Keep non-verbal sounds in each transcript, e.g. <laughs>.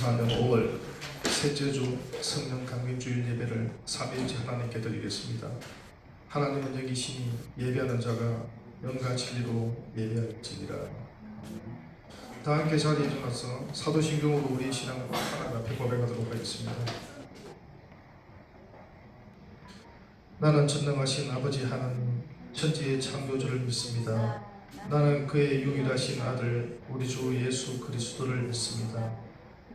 2024년 5월 셋째 주 성령 강림 주일 예배를 3일째 하나님께 드리겠습니다. 하나님은 여기 신이 예배하는 자가 영과 진리로 예배할지니라. 다 함께 자리에 일어나서 사도신경으로 우리 신앙을 하나님 앞에 고백하도록 하겠습니다. 나는 전능하신 아버지 하나님 천지의 창조주를 믿습니다. 나는 그의 유일하신 아들 우리 주 예수 그리스도를 믿습니다.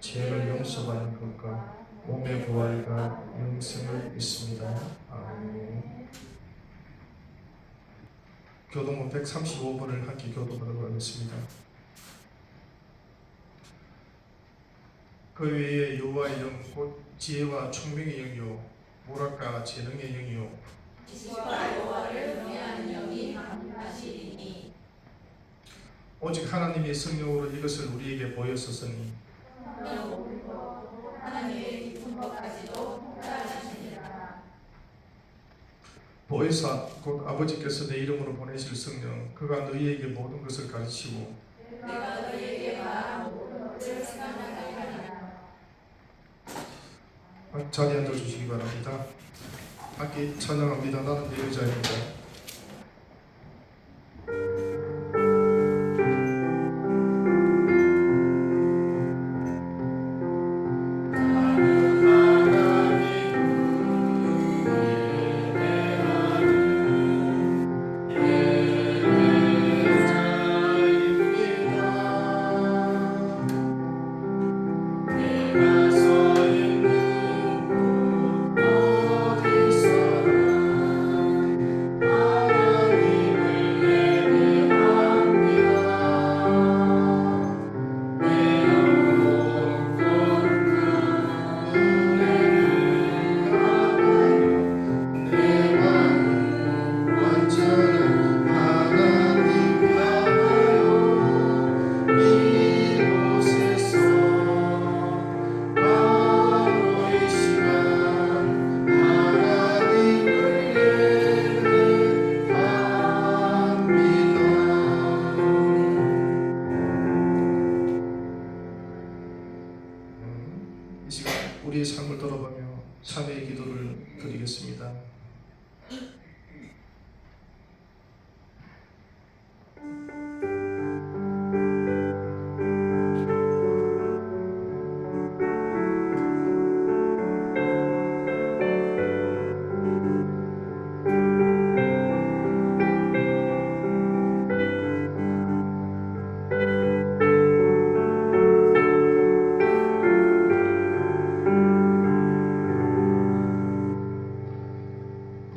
죄를 용서받는 것과 몸의 부활과 영생을 믿습니다. 아멘. 교동문 135번을 함께 교도하도록 하겠습니다. 그 외에 여호와의 영, 곧 지혜와 총명의 영이요, 모락과 재능의 영이요, 지식과 여호와를 경외하는 영이 강림하시리니 오직 하나님의 성령으로 이것을 우리에게 보였었으니 하나님의 깊은 것까지도 통달하시니라 보혜사 곧 아버지께서 내 이름으로 보내실 성령 그가 너희에게 모든 것을 가르치고 내가 너희에게 말한 모든 것을 생각나게 하리라 자리에 앉아 주시기 바랍니다. 함께 찬양합니다. 나는 내 여자입니다.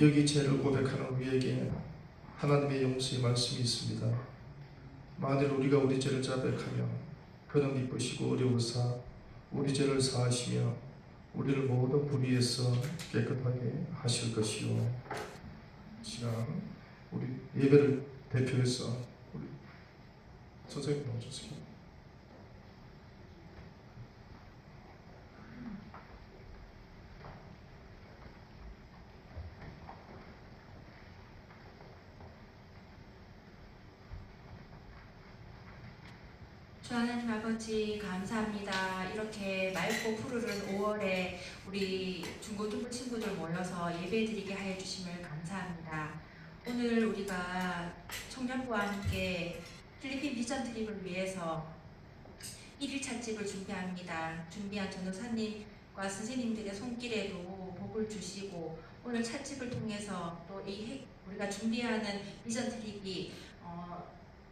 여기 죄를 고백하는 우리에게 하나님의 용서의 말씀이 있습니다. 만일 우리가 우리 죄를 자백하며 그는 기쁘시고 어려우사 우리 죄를 사하시며 우리를 모든 불의에서 깨끗하게 하실 것이요. 시간 우리 예배를 대표해서 우리 선생님 나와주세요. 주 하나님 아버지 감사합니다. 이렇게 맑고 푸르른 5월에 우리 중고등부 친구들 모여서 예배드리게 하여 주심을 감사합니다. 오늘 우리가 청년부와 함께 필리핀 비전 트립을 위해서 1일 찻집을 준비합니다. 준비한 전도사님과 선생님들의 손길에도 복을 주시고 오늘 찻집을 통해서 또 이 우리가 준비하는 비전 트립이 어,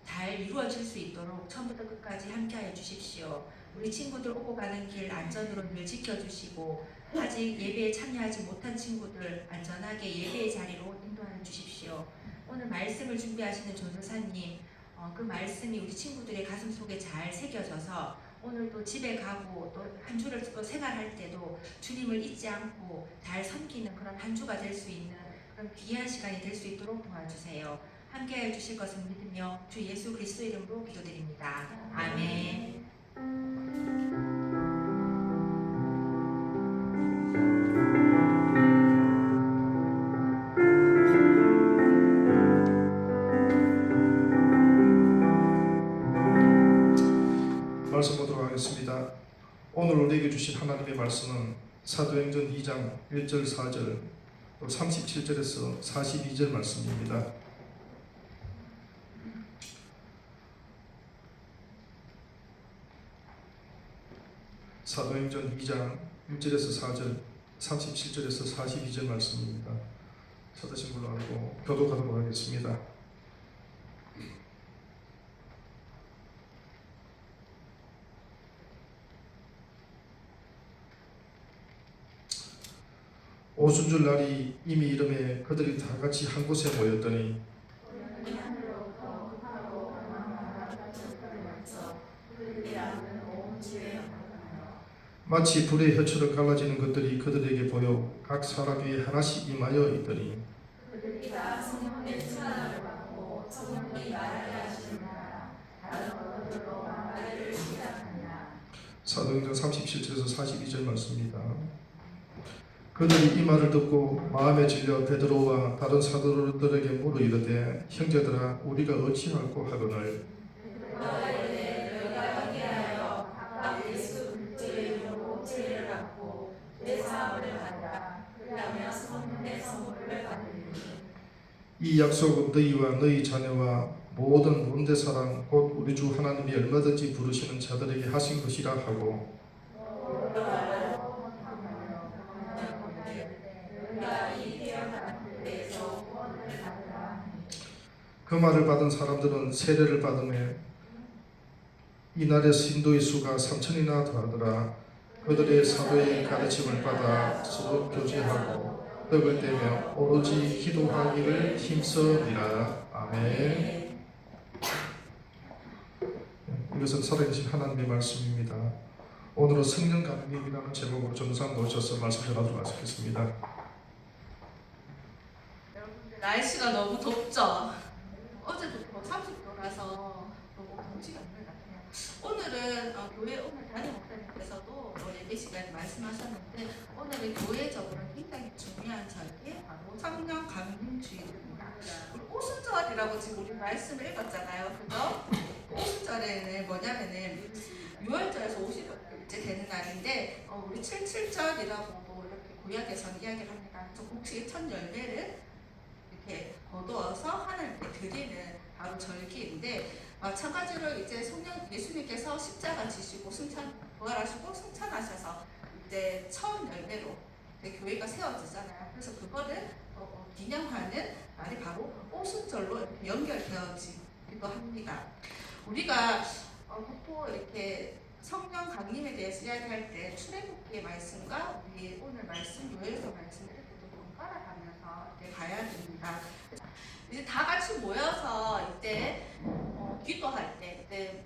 잘 이루어질 수 있도록 처음부터 끝까지 함께하여 주십시오. 우리 친구들 오고 가는 길 안전으로 늘 지켜주시고 아직 예배에 참여하지 못한 친구들 안전하게 예배의 자리로 인도하여 주십시오. 오늘 말씀을 준비하시는 전도사님 어, 그 말씀이 우리 친구들의 가슴 속에 잘 새겨져서 오늘도 집에 가고 또 한 주를 또 생활할 때도 주님을 잊지 않고 잘 섬기는 그런 한 주가 될 수 있는 그런 귀한 시간이 될 수 있도록 도와주세요. 함께 해 주실 것을 믿으며 주 예수 그리스도 이름으로 기도드립니다. 아멘. 오늘 우리에게 주신 하나님의 말씀은 사도행전 2장 1절 4절 또 37절에서 42절 말씀입니다. 사도행전 2장 1절에서 4절 37절에서 42절 말씀입니다. 찾으신 걸로 알고 교독하도록 하겠습니다. 오순절 날이 이미 이름에 그들이 다 같이 한 곳에 모였더니 마치 불의 혀처럼 갈라지는 것들이 그들에게 보여 각 사람 위에 하나씩 임하여 있더니 사도행전 37절에서 42절 말씀입니다. 그들이 이 말을 듣고 마음에 질려 베드로와 다른 사도들에게 물어 이르되 형제들아 우리가 어찌할꼬 하거늘 너가 이르되 너희가 함께하여 각각 예수 그리스도의 이름으로 죄를 받고 내 사함을 받으라 그리하면 성령의 선물을 받으리니 이 약속은 너희와 너희 자녀와 모든 문대 사람 곧 우리 주 하나님이 얼마든지 부르시는 자들에게 하신 것이라 하고. 그 말을 받은 사람들은 세례를 받음에 이날의 신도의 수가 삼천이나 더하더라. 그들의 사도의 가르침을 받아 서로 교제하고 떡을 떼며 오로지 기도하기를 힘써니라 아멘 이것은 살아계신 하나님의 말씀입니다 오늘은 성령 감림이라는 제목으로 전도사 모셔서 말씀 전하도록 하겠습니다 여러분들 날씨가 너무 덥죠? 어제부터 30도라서 너무 덥지가 않는 것 같아요. 오늘은 어, 교회 오늘 담임 목사님께서도 어, 예배 시간에 말씀하셨는데 오늘은 교회적으로 굉장히 중요한 절기 바로 성령 강림주일입니다. 우리 오순절이라고 지금 우리 말씀을 읽었잖아요. 그죠? 오순절에는 뭐냐면은 6월절에서 50일째 되는 날인데 어, 우리 77절이라고도 이렇게 구약에서는 이야기를 합니다. 혹시 첫 열매를 이렇게 거두어서 하나님께 드리는 바로 절기인데 마찬가지로 이제 성령 예수님께서 십자가 지시고 승천 부활하시고 승천하셔서 이제 처음 열매로 교회가 세워지잖아요. 그래서 그거를 어, 어, 기념하는 날이 바로 오순절로 연결되어지기도 합니다. 우리가 어, 보통 이렇게 성령 강림에 대해서 이야기할 때 출애굽기의 말씀과 우리 오늘 말씀 요엘서 말씀을 이렇게 또 번갈아 가면서 이렇게 봐야 됩니다. 이제 다 같이 모여서 이때 어, 기도할 때 이때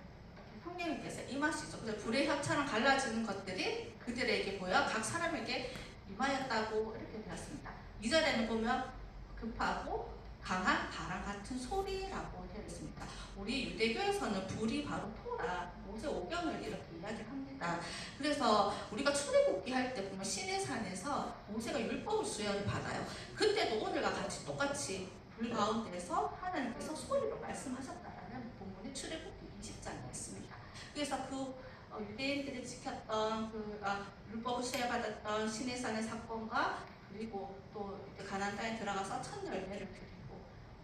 성령님께서 임하시죠. 그래서 불의 혀처럼 갈라지는 것들이 그들에게 보여 각 사람에게 임하였다고 이렇게 되었습니다. 이절에는 보면 급하고 강한 바람 같은 소리라고 되어 있습니다. 우리 유대교에서는 불이 바로 토라, 모세 오경을 이렇게 이야기합니다. 그래서 우리가 출애굽기 할 때 보면 시내산에서 모세가 율법을 수여를 받아요. 그때도 오늘과 같이 똑같이 불 가운데서 하나님께서 소리로 말씀하셨다라는 본문이 출애굽기 20장이었습니다. 그래서 그 어, 유대인들이 지켰던 그 아, 율법을 수여받았던 시내산의 사건과 그리고 또 가나안 땅에 들어가서 첫 열매를 드리고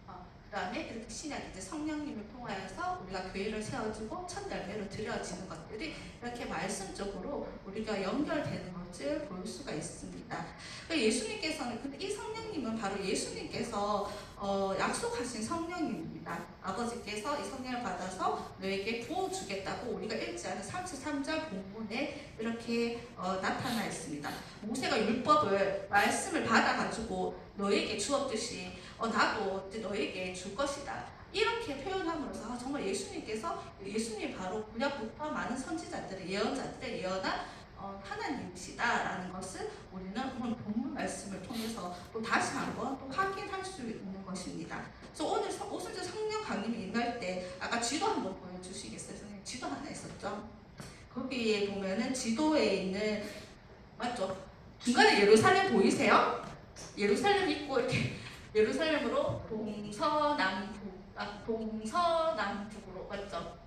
어, 그 다음에 이렇게 신약 이제 성령님을 통하여서 우리가 교회를 세워주고 첫 열매로 드려지는 것들이 이렇게 말씀적으로 우리가 연결되는 것을 볼 수가 있습니다. 그 예수님께서는 근데 이 성령님은 바로 예수님께서 어, 약속하신 성령님입니다. 아버지께서 이 성령을 받아서 너에게 부어주겠다고 우리가 읽지 않은 33절 본문에 이렇게 어, 나타나 있습니다. 모세가 율법을 말씀을 받아가지고 너에게 주었듯이 어, 나도 너에게 줄 것이다. 이렇게 표현함으로써 아, 정말 예수님께서 예수님이 바로 구약부터 많은 선지자들의 예언자들의 예언한 어, 하나님이시다라는 것을 우리는 오늘 본문 말씀을 통해서 또 다시 한번 또 확인할 수 있는 것입니다. 그래서 오늘 성- 오순절 성령 강림이 임할 때 아까 지도 한번 보여주시겠어요? 선생님 지도 하나 있었죠? 거기에 보면은 지도에 있는 맞죠? 중간에 예루살렘 보이세요? 예루살렘 있고 이렇게 <laughs> 예루살렘으로 동서남북 아 동서남북으로 맞죠?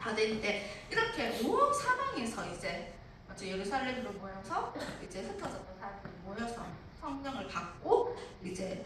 다 되는데 이렇게 온 사방에서 이제 맞죠? 예루살렘으로 모여서 이제 흩어졌던 사람들이 모여서 성령을 받고 이제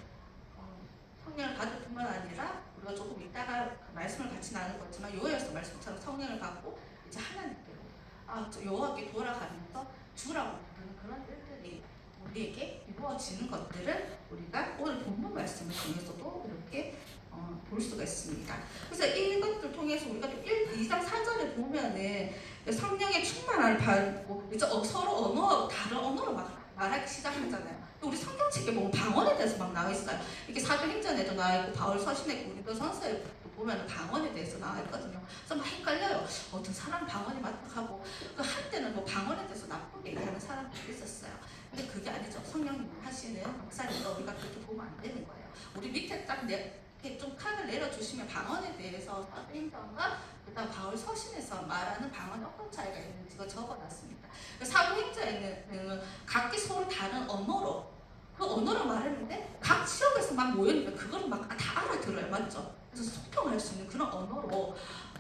어, 성령을 받을 뿐만 아니라 우리가 조금 이따가 그 말씀을 같이 나눌 거지만 요에서 말씀처럼 성령을 받고 이제 하나님께로 아, 저 여호와께 돌아가면서 주라고 부르는 그런 일들이 우리에게 이루어지는 것들을 우리가 오늘 본문 말씀을 통해서도 이렇게 어, 볼 수가 있습니다. 그래서 이것들 통해서 우리가 또 1, 2장 4절에 보면은 성령의 충만함을 받고 이제 어, 서로 언어 다른 언어로 막 말하기 시작하잖아요. 또 우리 성경책에 보면 방언에 대해서 막 나와 있어요. 이렇게 사도행전에도 나와 있고 바울 서신에 우리도 선서에 보면 방언에 대해서 나와 있거든요. 그래서 막 헷갈려요. 어떤 사람 방언이 맞다고 그 한때는 뭐 방언에 대해서 나쁘게 얘기하는 사람들이 있었어요. 근데 그게 아니죠. 성령님 하시는 목사님과 우리가 그렇게 보면 안 되는 거예요. 우리 밑에 딱 내, 이렇게 좀 칸을 내려주시면 방언에 대해서 사도행전과 그다음 바울 서신에서 말하는 방언이 어떤 차이가 있는지 그 적어놨습니다. 그 사도행전에는 각기 서로 다른 언어로 그 언어로 말했는데 각 지역에서 막 모였는데 그거를 막다 알아들어요, 맞죠? 그래서 소통할 수 있는 그런 언어로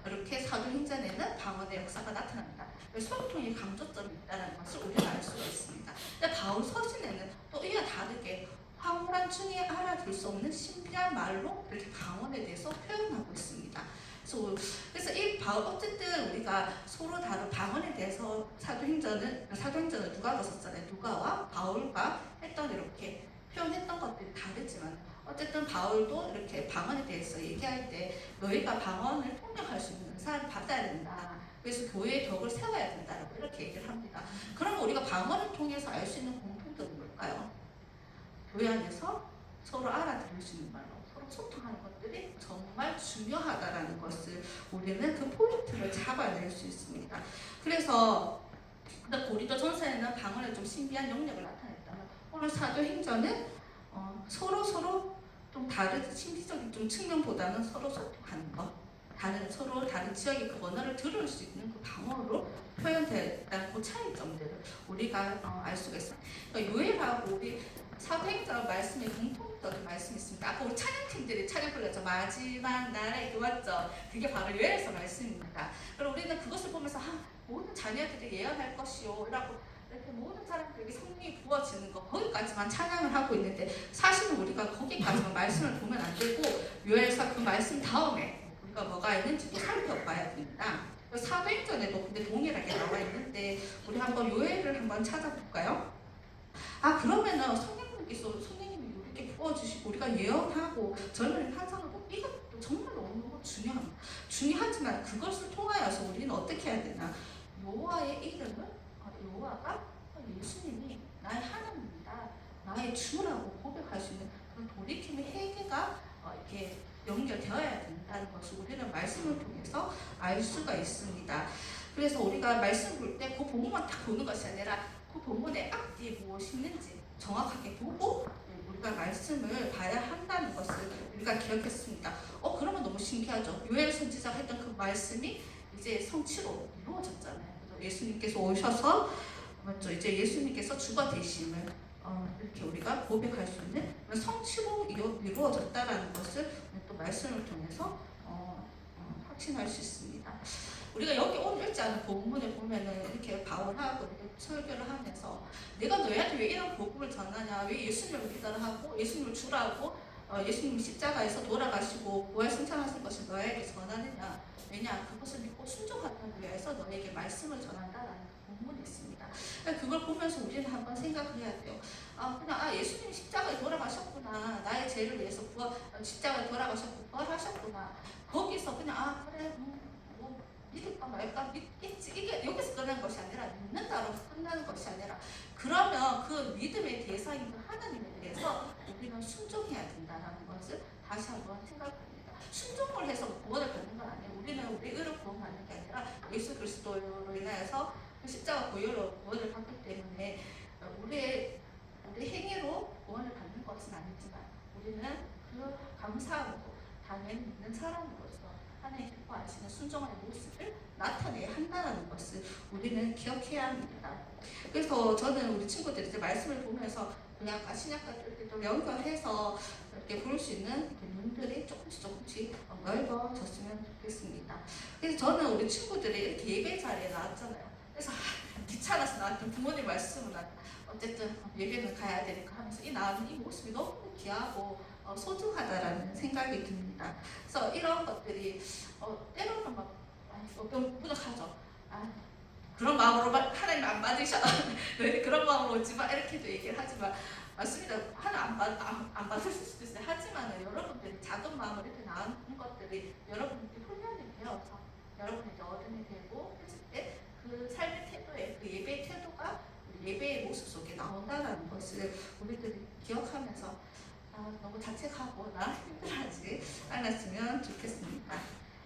이렇게 사도행전에는 방언의 역사가 나타납니다. 그래서 소통의 강조점이 있다는 것을 우리가 알 수가 있습니다. 근데 바울 서신에는 또 이와 다르게 황홀한 중에 알아들 수 없는 신비한 말로 이렇게 방언에 대해서 표현하고 있습니다. 그래서, 그래서 이 바울 어쨌든 우리가 서로 다른 방언에 대해서 사도행전은 사도행전을 누가가 썼잖아요. 누가와 바울과 했던 이렇게 표현했던 것들이 다르지만 어쨌든 바울도 이렇게 방언에 대해서 얘기할 때 너희가 방언을 통역할 수 있는 사람 받아야 된다. 그래서 교회의 덕을 세워야 된다라고 이렇게 얘기를 합니다. 그러면 우리가 방언을 통해서 알 수 있는 공통점은 뭘까요? 안에서 서로 알아들을 수 있는 말로 서로 소통하는 것들이 정말 중요하다라는 것을 우리는 그 포인트를 잡아낼 수 있습니다. 그래서 고린도 전서에는 방언에 좀 신비한 영역을 나타냈다면 오늘 사도행전은 어, 서로 서로 좀 다른 신비적인 좀 측면보다는 서로 소통하는 것, 다른 서로 다른 지역의 그 언어를 들을 수 있는 그 방언으로 표현됐다는 그 차이점들을 우리가 어, 알 수가 있습니다. 그러니까 요엘하고 우리 사도행전 말씀에 공통적인 말씀이 있습니다. 아까 우리 찬양팀들이 찬양 불렀죠. 마지막 날에 그왔죠. 그게 바로 요엘서 말씀입니다. 그럼 우리는 그것을 보면서 아, 모든 자녀들이 예언할 것이요. 라고 이렇게 모든 사람들에게 성령이 부어지는 거 거기까지만 찬양을 하고 있는데 사실은 우리가 거기까지만 말씀을 보면 안 되고 요엘서 그 말씀 다음에 우리가 뭐가 있는지도 살펴봐야 됩니다. 사도행전에도 근데 동일하게 나와 있는데 우리 한번 요엘을 한번 찾아볼까요? 아 성령님께서 성령님이 이렇게 부어주시고 우리가 예언하고 젊은 환상하고 이것도 정말 너무 중요합니다. 중요하지만 그것을 통하여서 우리는 어떻게 해야 되나? 여호와의 이름을 어, 여호와가 어, 예수님이 나의 하나님입니다. 나의 주라고 고백할 수 있는 그런 돌이킴의 회개가 어, 이렇게 연결되어야 된다는 것을 우리는 말씀을 통해서 알 수가 있습니다. 그래서 우리가 말씀 볼 때 그 본문만 딱 보는 것이 아니라 그 본문의 앞뒤에 무엇이 있는지 정확하게 보고 우리가 말씀을 봐야 한다는 것을 우리가 기억했습니다. 어 그러면 너무 신기하죠. 요엘 선지자가 했던 그 말씀이 이제 성취로 이루어졌잖아요. 예수님께서 오셔서 맞죠? 이제 예수님께서 주가 되심을 어, 이렇게 우리가 고백할 수 있는 성취로 이루, 이루어졌다라는 것을 또 말씀을 통해서 어, 어, 확신할 수 있습니다. 우리가 여기 오늘 읽지 않은 본문에 보면은 이렇게 바울하고 설교를 하면서 내가 너희한테 왜 이런 복음을 전하냐? 왜 예수님을 믿으라 하고 예수님을 주라고 어, 예수님 십자가에서 돌아가시고 부활 승천하신 것을 너에게 전하느냐? 왜냐? 그것을 믿고 순종하기 위해서 너에게 말씀을 전한다라는 본문이 있습니다. 그러니까 그걸 보면서 우리는 한번 생각을 해야 돼요. 아 그냥 아 예수님 십자가에 돌아가셨구나 나의 죄를 위해서 부활 어, 십자가에 돌아가셨고 부활하셨구나 거기서 그냥 아 그래 음, 뭐 믿을까 말까 믿겠지 이게 여기서 끝나는 것이 아니라 믿는다로 끝나는 것이 아니라 그러면 그 믿음의 대상인 그 하나님에 대해서 우리는 순종해야 된다는 것을 다시 한번 생각합니다. 순종을 해서 구원을 받는 건 아니에요. 우리는 우리 의로 구원받는 게 아니라 예수 그리스도로 인하여서 그 십자가 고혈로 구원을 받기 때문에 어, 우리의 우리 행위로 구원을 받는 것은 아니지만 우리는 그 감사함으로 당연히 믿는 사람으로서 하나님 기뻐하시는 순종의 모습을 나타내야 한다는 것을 우리는 기억해야 합니다. 그래서 저는 우리 친구들이 이제 말씀을 보면서 구약과 신약과 이렇게 또 연결해서 이렇게 볼수 있는 눈들이 조금씩 조금씩 넓어졌으면 좋겠습니다. 그래서 저는 우리 친구들이 이렇게 예배 자리에 나왔잖아요. 그래서 아, 귀찮아서 나왔던 부모님 말씀을 나 어쨌든 예배는 가야 되니까 하면서 이 나오는 이 모습이 너무 귀하고 어, 소중하다라는 생각이 듭니다. 그래서 이런 것들이 어, 때로는 막 아, 좀 부족하죠. 아, 그런 마음으로 막 하나님 안 받으셔. 너희들 <laughs> 그런 마음으로 오지 마. 이렇게도 얘기를 하지만 맞습니다. 하나 안, 받, 안, 안 받을 수도 있어요. 하지만 여러분들이 작은 마음으로 이렇게 나오는 것들이 여러분들이 훈련이 되어서 여러분이 이제 어른이 되고 그 삶의 태도에 그 예배의 태도가 예배의 모습 속에 나온다는 것을 우리들이 기억하면서 아, 너무 자책하고 나 힘들어하지 않았으면 좋겠습니다.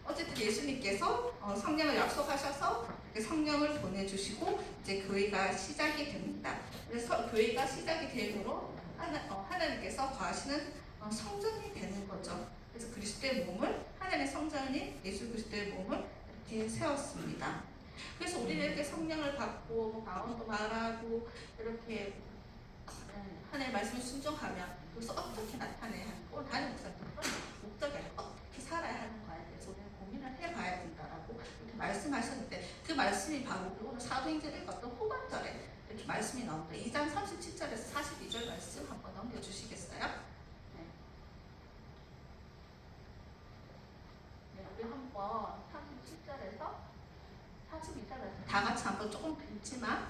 어쨌든 예수님께서 어, 성령을 약속하셔서 이렇게 성령을 보내주시고 이제 교회가 시작이 됩니다. 그래서 교회가 시작이 되므로 하나, 어, 하나님께서 거하시는 어, 성전이 되는 거죠. 그래서 그리스도의 몸을 하나님의 성전인 예수 그리스도의 몸을 이렇게 세웠습니다. 그래서 우리는 이렇게 성령을 받고 뭐 방언도 말하고 이렇게 음, 하나님의 말씀을 순종하면 그것을 어떻게 나타내야 하고 오늘 담임 목사님 그런 아니라 어떻게 살아야 하는 거에 대해서 우리는 고민을 해봐야 된다라고 이렇게 말씀하셨는데 그 말씀이 바로 오늘 사도행전 읽었던 후반절에 이렇게 말씀이 나옵니다. 2장 37절에서 42절 말씀 한번 넘겨주시겠어요? 네. 네, 우리 한번 37절에서 42절에서 다 같이 한번 조금 길지만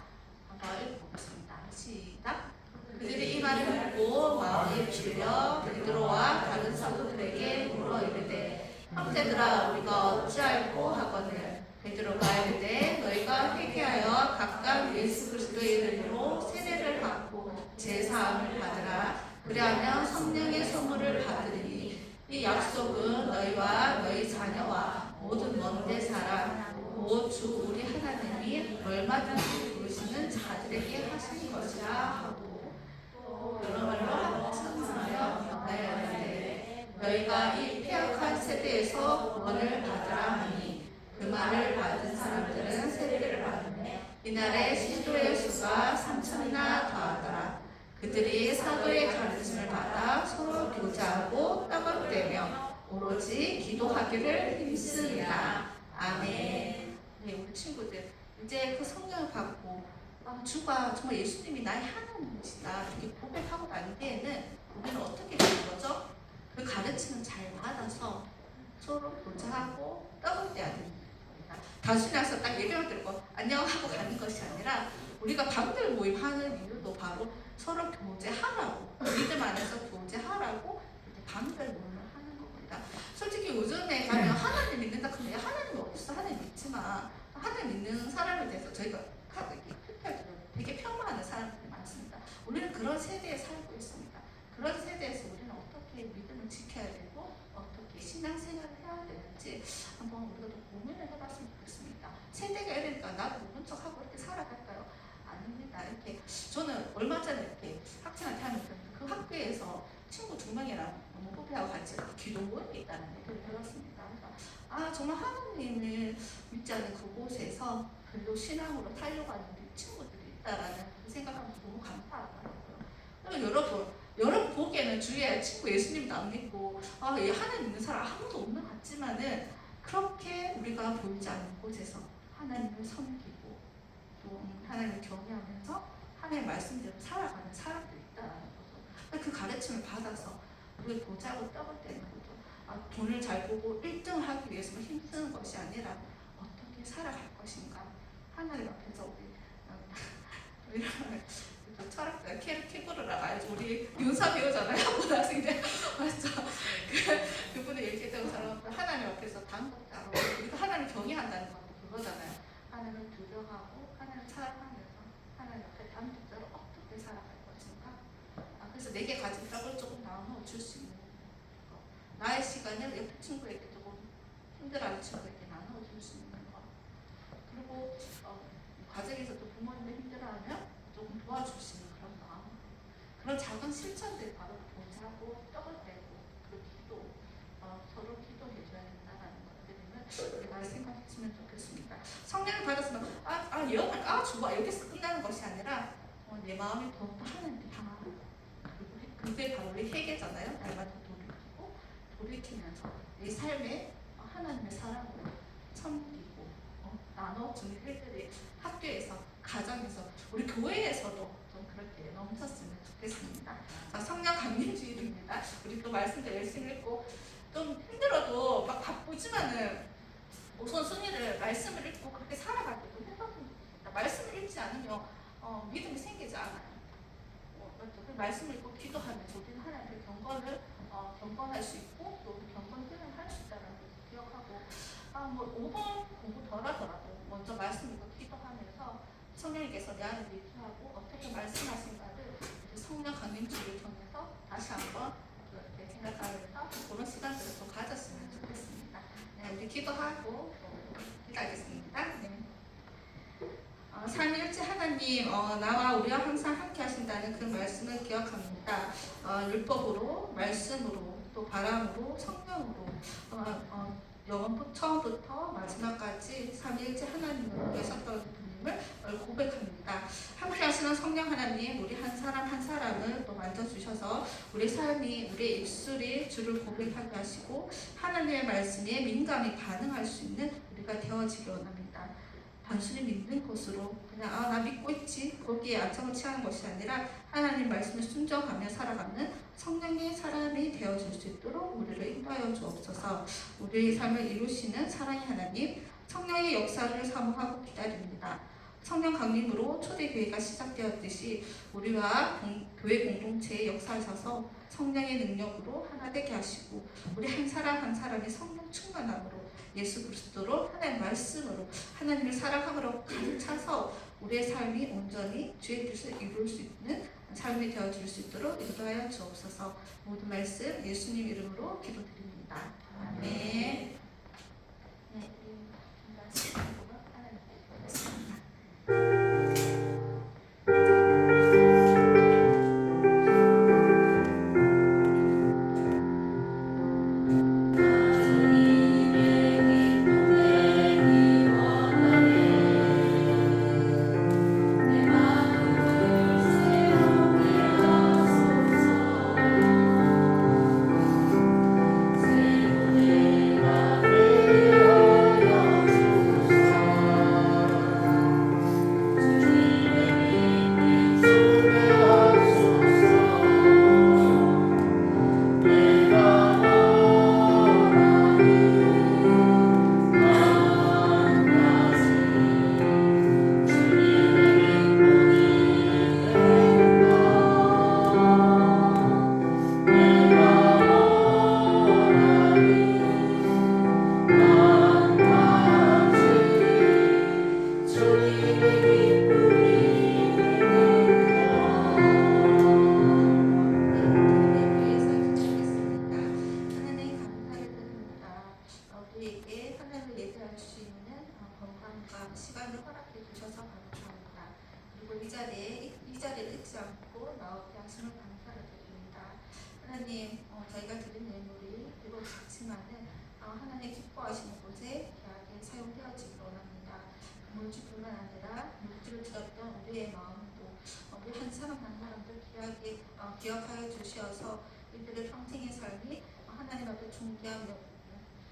한번 읽어보겠습니다. 시작. 그들이 이 말을 듣고 마음에 들려 베드로와 다른 사도들에게 물어 이르되 형제들아 우리가 어찌할꼬 하거늘 베드로가 이르되 너희가 회개하여 각각 예수 그리스도의 이름으로 세례를 받고 제사함을 받으라 그리하면 성령의 선물을 받으리니 이 약속은 너희와 너희 자녀와 모든 먼데 사람 오 주 우리 하나님이 얼마든지 부르시는 자들에게 하신 것이라 하고 또 여러 말로 찬송하여 나열하되 너희가 이 폐악한 세대에서 구원을 받으라 하니 그 말을 받은 사람들은 세례를 받으며 이날에 신도의 수가 삼천이나 더하더라. 그들이 사도의 가르침을 받아 서로 교제하고 떼며 오로지 기도하기를 힘쓰니라. 아멘 네, 우리 친구들 이제 그 성령을 받고 아, 주가 정말 예수님이 나의 하나님이시다 이렇게 고백하고 난 뒤에는 우리는 어떻게 되는 거죠? 그 가르침을 잘 받아서 서로 교제하고 떡을 떼야 됩니다. 단순히 와서 딱 예배만 들고 안녕하고 가는 것이 아니라 우리가 방들 모임하는 이유도 바로 서로 교제하라고 믿음 안에서 교제하라고 방들 모임을 하는 겁니다. 솔직히 요즘에 가면 하나님 믿는다 그러면 야, 하나님 어딨어 하나님 믿지만 하나님 믿는 사람에 대해서 저희가 되게 폄하하는 사람들이 많습니다. 우리는 그런 세대에 살고 있습니다. 그런 세대에서 우리는 어떻게 믿음을 지켜야 되고 어떻게 신앙생활을 해야 되는지 한번 우리가 좀 고민을 해봤으면 좋겠습니다. 세대가 이러니까 나도 모른 척하고 이렇게 살아갈까요? 아닙니다. 이렇게 저는 얼마 전에 이렇게 학생한테 하면서 그 학교에서 친구 두 명이랑 후배하고 같이 기도 모임이 있다는 얘기를 들었습니다. 아 정말 하나님을 믿지 않는 그곳에서 별로 신앙으로 타려가는 우리 친구들이 있다라는 그 생각하면서 너무 감사하더라고요. 여러분, 여러분 보기에는 주위에 친구 예수님도 안 믿고 아, 얘 하나님 있는 사람 아무도 없는 것 같지만은 그렇게 우리가 보이지 않는 곳에서 하나님을 섬기고 또 음, 하나님을 경외하면서 하나님의 말씀대로 살아가는 사람들이 있다라는 거죠. 그 가르침을 받아서 우리 보자고 거죠. 아, 돈을 잘 보고 1등을 하기 위해서 힘쓰는 것이 아니라 어떻게 살아갈 것인가. 하나님 앞에서 우리 어, <laughs> 이런 그 철학자 케르 케고르라고 알죠? 우리 윤사 배우잖아요. 고등학생들 <laughs> 맞죠? 그, 그분의 얘기했던 것처럼 하나님 앞에서 당국자로 우리가 하나님 경외한다는 것도 그거잖아요. 하나님을 두려워하고 하나님을 사랑하면서 하나님 앞에 당국자로 어떻게 살아갈 것인가. 아, 그래서 내게 가진 떡을 조금 나눠 줄 수 있는 거. 나의 시간 시간을 옆에 친구에게 조금 힘들어하는 친구에게 나눠줄 수 있는 거. 그리고 어, 과정에서 또 부모님이 힘들어하면 조금 도와줄 수 있는 그런 마음. 그런 작은 실천들 바로 봉사하고 떡을 떼고 그리고 기도 어, 서로 기도해줘야 된다는 것들을 우리가 생각했으면 좋겠습니다. 성령을 받았으면 아, 아 영을 아 좋아 여기서 끝나는 것이 아니라 어, 내 마음이 더욱더 하나님께 향하고 그리고 그게 바로 우리 돌이키고 돌이키면서 내 삶에 어, 하나님의 사랑으로 섬기고 어, 나눠주는 일들이 학교에서 가정에서 우리 교회에서도 좀 그렇게 넘쳤으면 좋겠습니다. 자 성령 강림주일입니다. 우리 또 말씀도 열심히 읽고 좀 힘들어도 막 바쁘지만은 우선순위를 말씀을 읽고 그렇게 때도 해봤으면 좋겠다. 말씀을 읽지 않으면 어, 믿음이 생기지 않아요. 어, 그 말씀을 읽고 기도하면서 우리는 하나님의 경건을 어, 경건할 수 있고 또 경건 훈련을 할 수 있다는 것을 기억하고 아, 뭐 5번 공부 덜 하더라도 먼저 말씀 읽고 기도하면서 성령님께서 내 안에 내주하고 어떻게 말씀하신가를 성령 강림주를 통해서 다시 한번 이렇게 생각하면서 그런 시간들을 좀 가졌으면 좋겠습니다. 네, 우리 기도하고 또 기도하겠습니다. 네. 어, 삼위일체 하나님 어, 나와 우리와 항상 함께 하신다는 그 말씀을 기억합니다. 어, 율법으로 말씀으로 또 바람으로 성령으로 어, 어, 영원부터 처음부터 마지막까지 삼위일체 하나님을 계셨던 분임을 고백합니다. 함께 하시는 성령 하나님 우리 한 사람 한 사람을 또 만져주셔서 우리 삶이 우리의 입술이 주를 고백하게 하시고 하나님의 말씀에 민감히 반응할 수 있는 우리가 되어지기 원합니다. 단순히 믿는 것으로 그냥 아 나 믿고 있지 거기에 안정을 취하는 것이 아니라 하나님 말씀을 순종하며 살아가는 성령의 사람이 되어줄 수 있도록 우리를 인도하여 주옵소서 우리의 삶을 이루시는 사랑의 하나님 성령의 역사를 사모하고 기다립니다. 성령 강림으로 초대교회가 시작되었듯이 우리와 공- 교회 공동체에 역사하셔서 성령의 능력으로 하나 되게 하시고 우리 한 사람 한 사람이 성령 충만함으로 예수 그리스도로 하나님의 말씀으로 하나님을 사랑함으로 가득 차서 우리의 삶이 온전히 주의 뜻을 이룰 수 있는 삶이 되어줄 수 있도록 인도하여 주옵소서 모든 말씀 예수님 이름으로 기도드립니다. 아멘. 네, 하나님께 드리 잊지 않고 나오게 하시는 감사를 드립니다. 하나님 어, 저희가 드린 예물이 비록 작지만은 어, 하나님 기뻐하시는 곳에 귀하게 사용되어지기 원합니다. 물질뿐만 아니라 물질을 드렸던 우리의 마음도 어, 우리 한 사람 한 사람도 귀하게 어, 기억하여 주시어서 이들의 평생의 삶이 하나님 앞에 존귀하며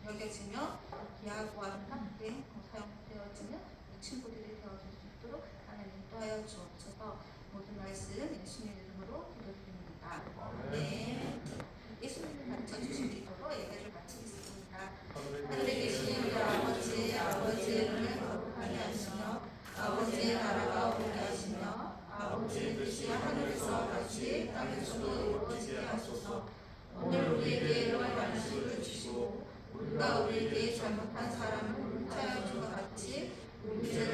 여겨지며 귀하고 아름답게 사용되어지는 친구들이 되어줄 수 있도록 하나님 인도하여 주옵소서 모든 말씀 예수님 이름으로 기도드립니다. 네. 예수님이 가르쳐 주신 기도로 예배를 마치겠습니다. 하늘에 계신 우리 아버지 아버지의 이름을 거룩하게 하시며 아버지의 나라가 오게 하시며 아버지의 뜻이 하늘에서 같이 땅에서도 이루어지게 하소서 오늘 우리에게 일용할 양식을 주시고 우리가 우리에게 잘못한 사람을 준것 같이 우리 죄를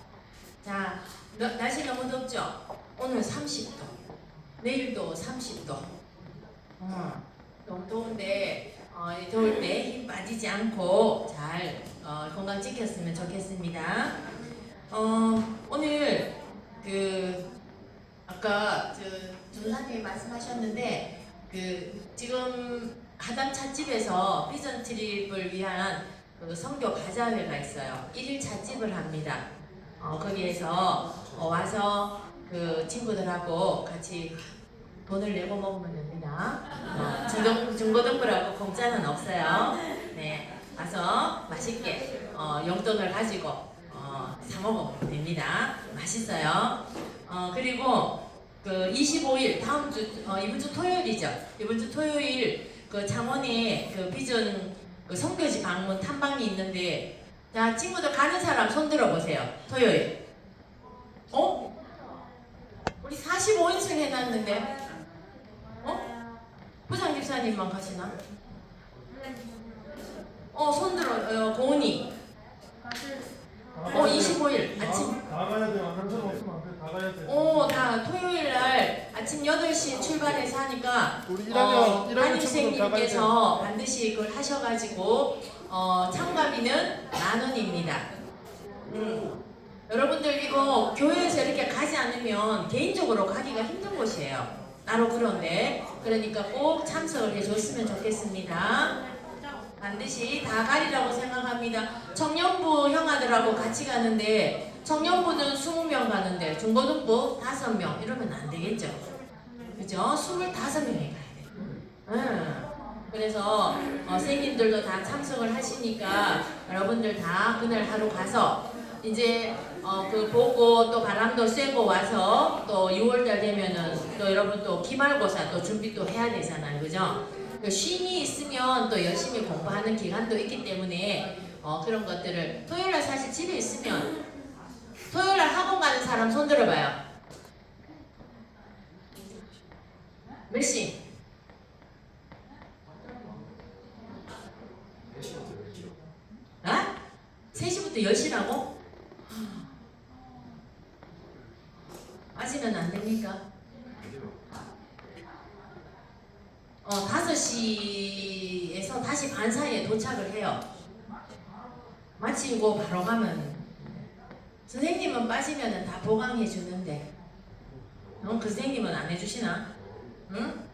응. 자, 너- 날씨 너무 덥죠? 오늘 30도. 내일도 30도. 어, 너무 더운데 어, 이 더울 때 힘 빠지지 않고 잘 어, 건강 지켰으면 좋겠습니다. 어, 오늘 그 아까 저 전사님이 말씀하셨는데 그 지금 하담 찻집에서 비전 트립을 위한 그 선교 바자회가 있어요. 1일 찻집을 합니다. 어, 거기에서 어, 와서 그 친구들하고 같이 돈을 내고 먹으면 됩니다. 어, 중고, 중고등부라고 공짜는 없어요. 네, 와서 맛있게 어, 용돈을 가지고 어, 사 먹으면 됩니다. 맛있어요. 어, 그리고 그 25일 다음 주 어, 이번 주 토요일이죠. 이번 주 토요일 그 창원에 그 비전 그 성교지 방문 탐방이 있는데 자 친구들 가는 사람 손 들어 보세요. 토요일. 어? 우리 45인승 해놨는데 어? 부장 집사님만 가시나? 어, 손 들어, 어, 고은이. 어, 25일 아침. 다 가야 돼요. 한 사람 없으면 안 돼. 다 가야 돼. 어, 다 토요일 날 아침 8시에 출발해서 하니까 우리 1학년 어, 1학년 친구들 다 가야 돼. 담임선생님께서 반드시 그걸 하셔가지고 어, 참가비는 만 원입니다. 음. 여러분들 이거 교회에서 이렇게 가지 않으면 개인적으로 가기가 힘든 곳이에요. 따로 그런데 그러니까 꼭 참석을 해줬으면 좋겠습니다. 반드시 다 가리라고 생각합니다. 청년부 형아들하고 같이 가는데 청년부는 20명 가는데 중고등부 5명 이러면 안 되겠죠. 그죠? 25명이 가야 돼. 응. 그래서 어, 선생님들도 다 참석을 하시니까 여러분들 다 그날 하루 가서 이제 어, 그 보고 또 바람도 쐬고 와서 또 6월달 되면은 또 여러분 또 기말고사 또 준비 또 해야 되잖아요, 그죠? 그 쉼이 있으면 또 열심히 공부하는 기간도 있기 때문에 어, 그런 것들을 토요일날 사실 집에 있으면 토요일날 학원 가는 사람 손 들어봐요. 몇 시? 아? 3시부터 10시라고? 빠지면 안 됩니까? 어, 5시에서 다시 반 사이에 도착을 해요. 마치고 바로 가면 선생님은 빠지면 다 보강해 주는데 어, 그 선생님은 안 해주시나? 응?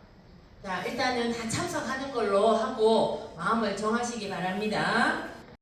자 일단은 다 참석하는 걸로 하고 마음을 정하시기 바랍니다.